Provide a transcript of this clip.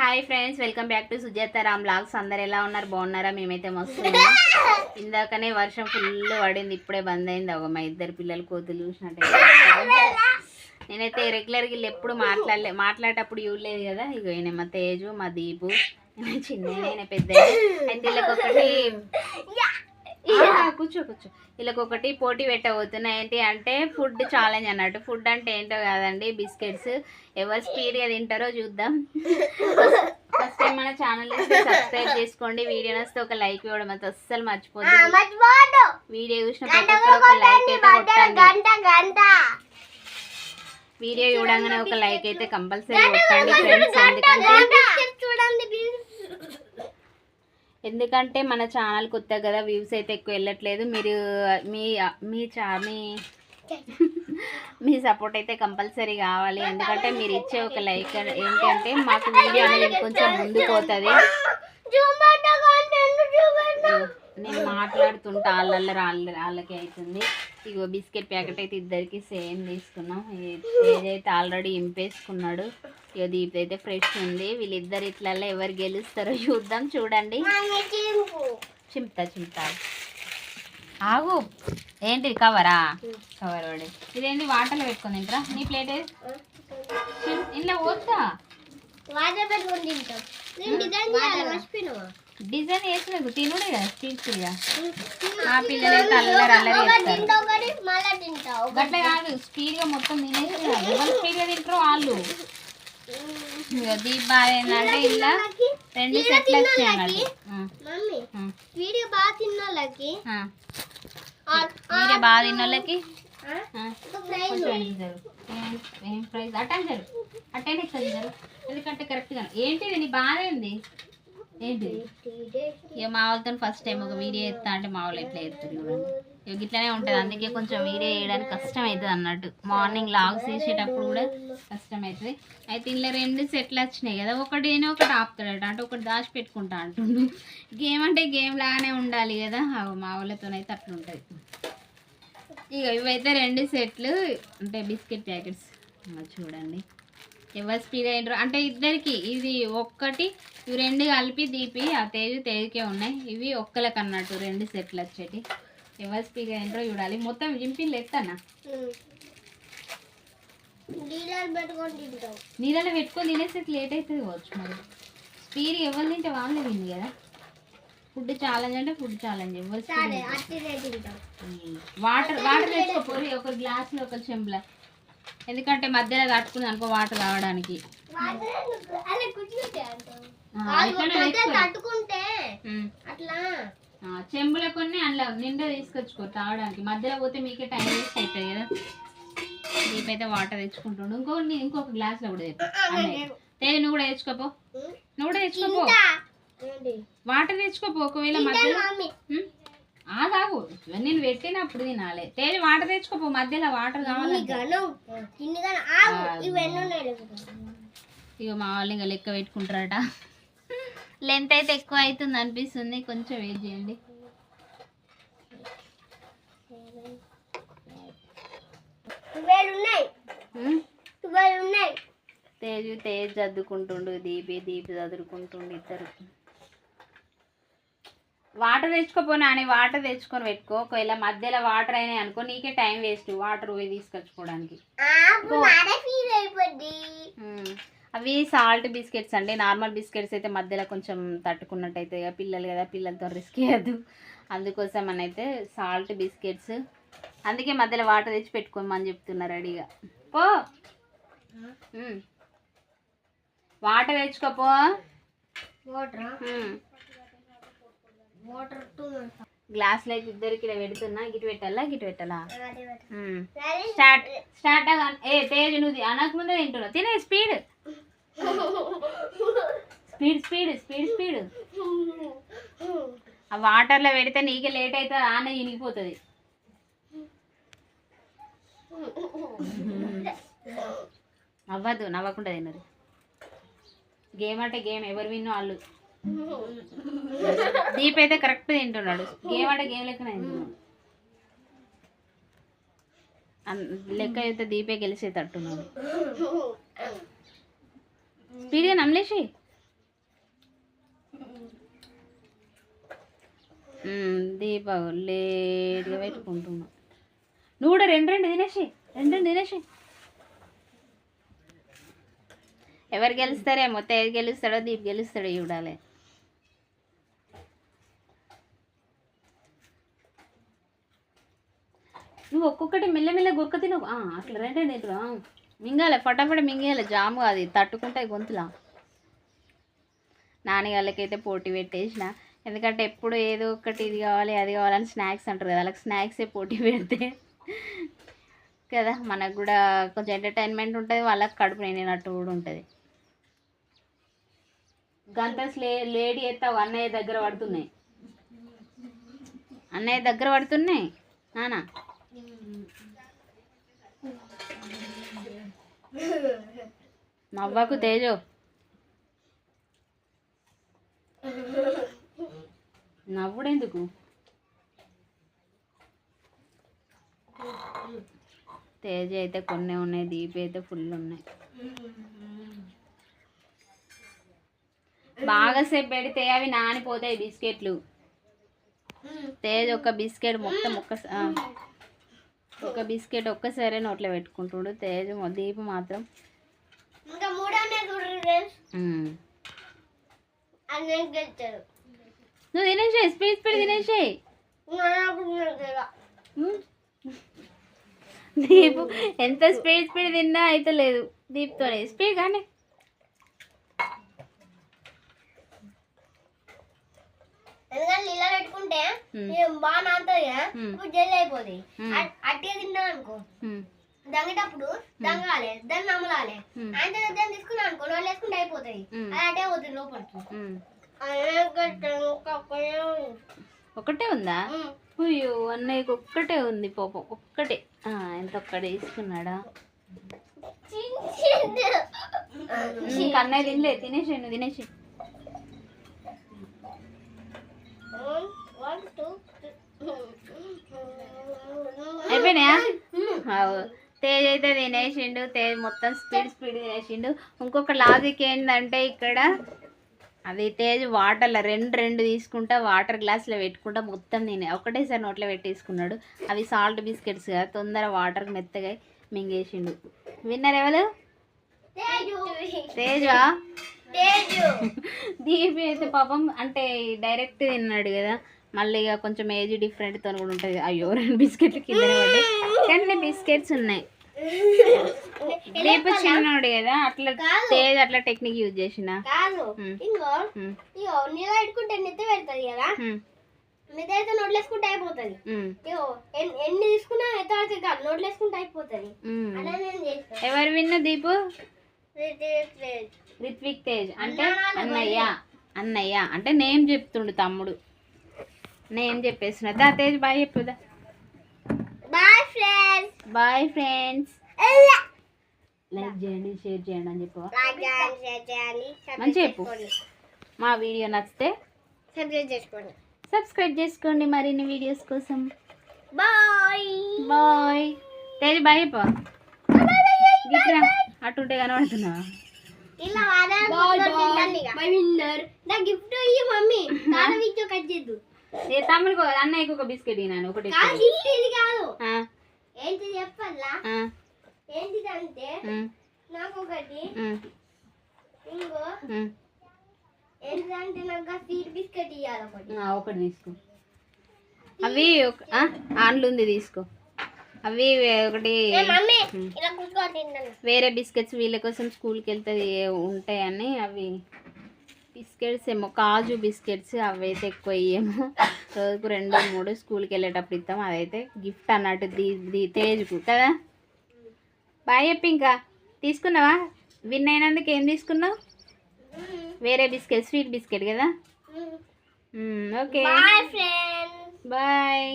Hi friends welcome back to Sujatha Ram blogs అందరు ఎలా ఉన్నారు? బాగున్నారా? మేమైతే మస్తు. ఇందాకనే వర్షం ఫుల్ పడింది ఇప్పుడే బంద్ అయింది. ఒక మా ఇద్దరు పిల్లలు కోతులు చూసినట్టు నేనైతే రెగ్యులర్గా వీళ్ళు ఎప్పుడు మాట్లాడలే మాట్లాడేటప్పుడు చూడలేదు కదా. ఇక ఈయన మా తేజు మా దీపు చిన్న పెద్ద. అయితే వీళ్ళకి ఒకటి ఆ, కూర్చో కూర్చో. వీళ్ళకి ఒకటి పోటీ పెట్టబోతున్నా. ఏంటి అంటే ఫుడ్ ఛాలెంజ్ అన్నట్టు. ఫుడ్ అంటే ఏంటో కాదండి బిస్కెట్స్ ఎవరు స్పీడ్గా తింటారో చూద్దాం. ఫస్ట్ టైం మన ఛానల్ సబ్స్క్రైబ్ చేసుకోండి. వీడియో నస్తే ఒక లైక్ ఇవ్వడం అయితే అస్సలు మర్చిపోద్దు. వీడియో చూసిన లైక్ వీడియో చూడంగానే ఒక లైక్ అయితే కంపల్సరీ కొట్టండి ఫ్రెండ్స్ ఎందుకంటే ఎందుకంటే మన ఛానల్ కొత్త కదా వ్యూస్ అయితే ఎక్కువ వెళ్ళట్లేదు. మీరు మీ మీ చా మీ మీ సపోర్ట్ అయితే కంపల్సరీ కావాలి. ఎందుకంటే మీరు ఇచ్చే ఒక లైక్ ఏంటంటే మాకు వీడియో అనేది కొంచెం ముందుకు పోతుంది. నేను మాట్లాడుతుంటా వాళ్ళ వాళ్ళ వాళ్ళకి అవుతుంది. ఇగో బిస్కెట్ ప్యాకెట్ అయితే ఇద్దరికి సేమ్ తీసుకున్నాం. ఏదైతే ఆల్రెడీ ఇంపేసుకున్నాడు ఇక దీప్ అయితే ఫ్రెష్ ఉంది వీళ్ళిద్దరు ఇట్లల్లో ఎవరు గెలుస్తారో చూద్దాం చూడండి. చింపుతా చింపుతా ఆగు. ఏంటి కవరా కవర్ వాడి. ఇదేంటి వాటర్లో పెట్టుకుని తింటారా? నీ ప్లేట్ ఇంట్లో పోతా డిజైన్ వేసిన తినుడే కదా స్పీడ్గా ఆ పిల్లలు అల్లరి అల్లరి గట్ల కాదు స్పీడ్గా మొత్తం తినేసి ఎవరు స్పీడ్గా తింటారో వాళ్ళు. ఇగో దీప్ బాగా ఏంటంటే ఇలా రెండు సెట్లు వచ్చినాయి వీడియో బాగా తిన్న వాళ్ళకి బాగా తిన్న వాళ్ళకి. ఏం ప్రైజ్? అటెండ్ ఎందుకంటే కరెక్ట్గా ఏంటిది? నీ బాధ ఏంది? ఏంటిది? ఇక మా వాళ్ళతో ఫస్ట్ టైం ఒక వీడియో ఎత్తా అంటే మా వాళ్ళు ఎట్లా ఇక ఇట్లానే ఉంటుంది. అందుకే కొంచెం వీడియో వేయడానికి కష్టం అవుతుంది అన్నట్టు. మార్నింగ్ లాగ్స్ చేసేటప్పుడు కూడా కష్టం అవుతుంది అయితే ఇంట్లో రెండు సెట్లు వచ్చినాయి కదా. ఒకటి ఒకటి ఆపుతాడట. అంటే ఒకటి దాచి పెట్టుకుంటా అంటుండు. గేమ్ అంటే గేమ్ లాగానే ఉండాలి కదా. అవి మా వాళ్ళతోనైతే అట్లుంటుంది. ఇక ఇవైతే రెండు సెట్లు. అంటే బిస్కెట్ ప్యాకెట్స్. చూడండి. ఎవరు స్పీడ్ అయ్యారు అంటే ఇద్దరికి ఇది ఒక్కటి ఇవి రెండు కలిపి దీపి ఆ తేజు తేజుకే ఉన్నాయి. ఇవి ఒక్కలకి అన్నట్టు రెండు సెట్లు వచ్చేటి. ఎవరు అయ్యారో చూడాలి. మొత్తం జింపిన్లు ఎత్తానా? నీళ్ళలో పెట్టుకొని తినేసరికి లేట్ అవుతుంది కావచ్చు మరి. స్పీడ్ ఎవరు తింటే వాళ్ళే తింది కదా. ఫుడ్ ఛాలెంజ్ అంటే ఫుడ్ ఛాలెంజ్ ఎవరు వాటర్ వాటర్ తెచ్చుకోపోయి ఒక గ్లాస్లో ఒక చెంబుల. ఎందుకంటే మధ్యలో తట్టుకుంది అనుకో వాటర్ రావడానికి. అట్లా. చెంబుల కొన్ని అందులో నిండా తీసుకొచ్చుకో తాగడానికి. మధ్యలో పోతే మీకే టైం వేస్ట్ అవుతుంది కదా. దీపైతే వాటర్ తెచ్చుకుంటుండు. ఇంకో ఇంకొక గ్లాస్లో కూడా తెచ్చు నువ్వు కూడా తెచ్చుకోపో. నువ్వు కూడా తెచ్చుకోపో. వాటర్ తెచ్చుకోపో ఒకవేళ మధ్యలో. ఆగాగు నేను పెట్టినప్పుడు తినాలి. తేజ వాటర్ తెచ్చుకోపో. మధ్యలో వాటర్ లేకపోతే. ఇక మా వాళ్ళు ఇంకా లెక్క పెట్టుకుంటారట. లెంత్ అయితే ఎక్కువ అవుతుంది అనిపిస్తుంది. కొంచెం వెయిట్ చేయండి. తేజు తేజ్ చదువుకుంటుండు దీపి దీపి చదువుకుంటుండు ఇద్దరు. వాటర్ తెచ్చుకోపో నాని వాటర్ తెచ్చుకొని పెట్టుకో. ఒకవేళ మధ్యలో వాటర్ అయినాయి అనుకో నీకే టైం వేస్ట్ వాటర్ పోయి తీసుకొచ్చుకోవడానికి ఆపు నానే ఫీల్ అయిపోద్ది ఉమ్, అవి సాల్ట్ బిస్కెట్స్ అండి. నార్మల్ బిస్కెట్స్ అయితే మధ్యలో కొంచెం తట్టుకున్నట్టయితే పిల్లలు కదా పిల్లలతో రిస్క్ చేయద్దు అందుకోసం అని అయితే సాల్ట్ బిస్కెట్స్. అందుకే మధ్యలో వాటర్ తెచ్చి పెట్టుకోమని చెప్తున్నారు రెడీగా పో. వాటర్ తెచ్చుకోపో. వాటర్. వాటర్ అయితే ఇద్దరికి ఇలా పెడుతున్నా. గిటు పెట్టాలా గిటు పెట్టాలా? స్టార్ట్ స్టార్ట్ ఏ తేజ్ నువ్వు అనక ముందే తింటున్నావు. తినే speed. Speed speed speed speed. ఆ వాటర్లో పెడితే నీకే లేట్ అవుతుంది ఆనే ఇనిగిపోతుంది. అవ్వదు నవ్వకుండా తినరు. గేమ్ అంటే గేమ్ ఎవరు విన్నో వాళ్ళు. దీప్ అయితే కరెక్ట్ తింటున్నాడు. గేమ్ అంటే గేమ్ లెక్కనే తింటున్నాడు. అన్- లెక్క అయితే దీపే గెలిచేటట్టున్నాడు. స్పీడ్గా నమ్మలేసి దీపావళి లేట్గా పెట్టుకుంటున్నా నువ్వు కూడా రెండు రెండు తినేసి రెండు రెండు తినేసి ఎవరు గెలుస్తారే మొత్తం తేజ్ గెలుస్తాడో దీప్ గెలుస్తాడో చూడాలి నువ్వు ఒక్కొక్కటి మెల్లమెల్ల గొక్క తినవు అట్లా రెండే తింటున్నావు మింగాలి ఫటాఫట మింగేయాలి జాము అది తట్టుకుంటాయి గొంతులా. నాన్నగాళ్ళకైతే పోటీ పెట్టేసిన. ఎందుకంటే ఎప్పుడు ఏదో ఒకటి ఇది కావాలి అది కావాలని స్నాక్స్ అంటారు కదా వాళ్ళకి స్నాక్సే పోటీ పెడితే. కదా మనకు కూడా కొంచెం ఎంటర్టైన్మెంట్ ఉంటుంది వాళ్ళకి కడుపు నిండినట్టు కూడా ఉంటుంది. గంటస్ లే లేడీ అయితే అన్నయ్య దగ్గర పడుతున్నాయి. అన్నయ్య దగ్గర పడుతున్నాయి? నానా? నవ్వకు తేజో. నవ్వుడెందుకు? తేజ అయితే కొన్ని ఉన్నాయి దీపి అయితే ఫుల్ ఉన్నాయి. బాగా సేపు పెడితే అవి నానిపోతాయి బిస్కెట్లు. తేజ్ ఒక బిస్కెట్ మొత్తం ఒక్క ఒక బిస్కెట్ ఒక్కసారి నోట్లో పెట్టుకుంటుడు. తేజ్ దీపు మాత్రం నువ్వు తినేసే స్పీడ్ స్పీడ్ తినేసే దీపు ఎంత స్పీడ్ స్పీడ్ తిన్నా అయితే లేదు. దీప్తోనే స్పీడ్ కానీ ఎందుకంటే నీళ్ళ పెట్టుకుంటే బాగా నానుతుంది కదా. ఇప్పుడు జల్లి అయిపోతుంది ఉమ్. అట్- అట్టిగా తిన్నాం అనుకో. దంగేటప్పుడు దంగాలి దాన్ని ఉమ్. ఆయన దాన్ని తీసుకున్నాం అనుకో వాళ్ళు వేసుకుంటే అయిపోతుంది. అది అటే పోతుంది లోపలికి. ఒకటే ఉందా. అయ్యో అన్నయ్యకి ఒక్కటే ఉంది పాపం ఒక్కటే. ఎంత ఒక్కటే తీసుకున్నాడా? ఇంకా అన్నయ్య తినలే తినేసి నువ్వు తినేసి అయిపోయినాయా. తేజ్ అయితే తినేసిండు తేజ్ మొత్తం స్పీడ్ స్పీడ్ తినేసిండు. ఇంకొక లాజిక్ ఏంటంటే ఇక్కడ అది తేజ్ వాటర్లో రెండు రెండు తీసుకుంటా వాటర్ గ్లాస్లో పెట్టుకుంటా మొత్తం తినే ఒకటేసారి నోట్లో పెట్టేసుకున్నాడు. అవి సాల్ట్ బిస్కెట్స్ కదా తొందర వాటర్ మెత్తగా మింగేసిండు. విన్నర్ ఎవరు? తేజా. దీపి అయితే పాపం అంటే డైరెక్ట్ తిన్నాడు కదా. మళ్ళీ ఇక కొంచెం ఏజ్ డిఫరెంట్తో కూడా ఉంటుంది. అయ్యో రెండు బిస్కెట్లు కింద కానీ బిస్కెట్స్ ఉన్నాయి. దీప చిన్నోడు కదా అట్లా తేజ్ అట్లా టెక్నిక్ యూజ్ చేసిన. కాదు. నీళ్ళ పెట్టుకుంటే నెత్తి పెడుతుంది అయితే నోట్లేసుకుంటే అయిపోతుంది. ఎన్ని తీసుకున్నా కాదు నోట్లేసుకుంటే అయిపోతుంది. ఎవరు విన్న దీపు? రిత్విక్ తేజ్. అంటే అన్నయ్య. అన్నయ్య. అంటే నేమ్ చెప్తుండు తమ్ముడు. నేమ్ చెప్పేస్తున్నా. దా Tej bye చెప్పుదా bye friends bye friends like చేయండి షేర్ చేయండి అని చెప్పు. మంచిగా చెప్పు. మా వీడియో నచ్చితే సబ్స్క్రైబ్ చేసుకోండి. సబ్స్క్రైబ్ చేసుకోండి మరిన్ని వీడియోస్ కోసం. బాయ్ బాయ్ తేజ్ బాయ్ చెప్పు. గిట్రా అటుంటే కనబడుతున్నావా? ఇలా బై విన్నర్ నా గిఫ్ట్ ఇయ్యి మమ్మీ. కాదు ఇచ్చో కట్ చేద్దు. ఏ తమ్ముడికి అన్నయ్యకి ఒక బిస్కెట్ ఇనాను ఒకటి కాదు ఏంటి చెప్పాలా? ఏంటిదంటే నాకు ఒకటి ఇంకో. ఏంటిదంటే నాకు స్వీట్ బిస్కెట్ ఇవ్వాలి ఒకటి. ఒకటి తీసుకో. అవి ఒక- ఆ, ఆన్లు ఉంది తీసుకో. అవి ఒకటి తిన్నాను వేరే బిస్కెట్స్ వీళ్ళ కోసం స్కూల్కి వెళ్తే ఉంటాయని అవి బిస్కెట్స్ ఏమో కాజు బిస్కెట్స్ అవి అయితే ఎక్కువ ఇయ్యము. రోజుకు రెండు మూడు స్కూల్కి వెళ్ళేటప్పుడు ఇస్తాం అదైతే గిఫ్ట్ అన్నట్టు దీ దీ తేజ్కు కదా? బాయ్ చెప్పి ఇంకా. తీసుకున్నావా? విన్ అయినందుకు ఏం తీసుకున్నావు? వేరే బిస్కెట్ స్వీట్ బిస్కెట్ కదా? ఓకే. బాయ్.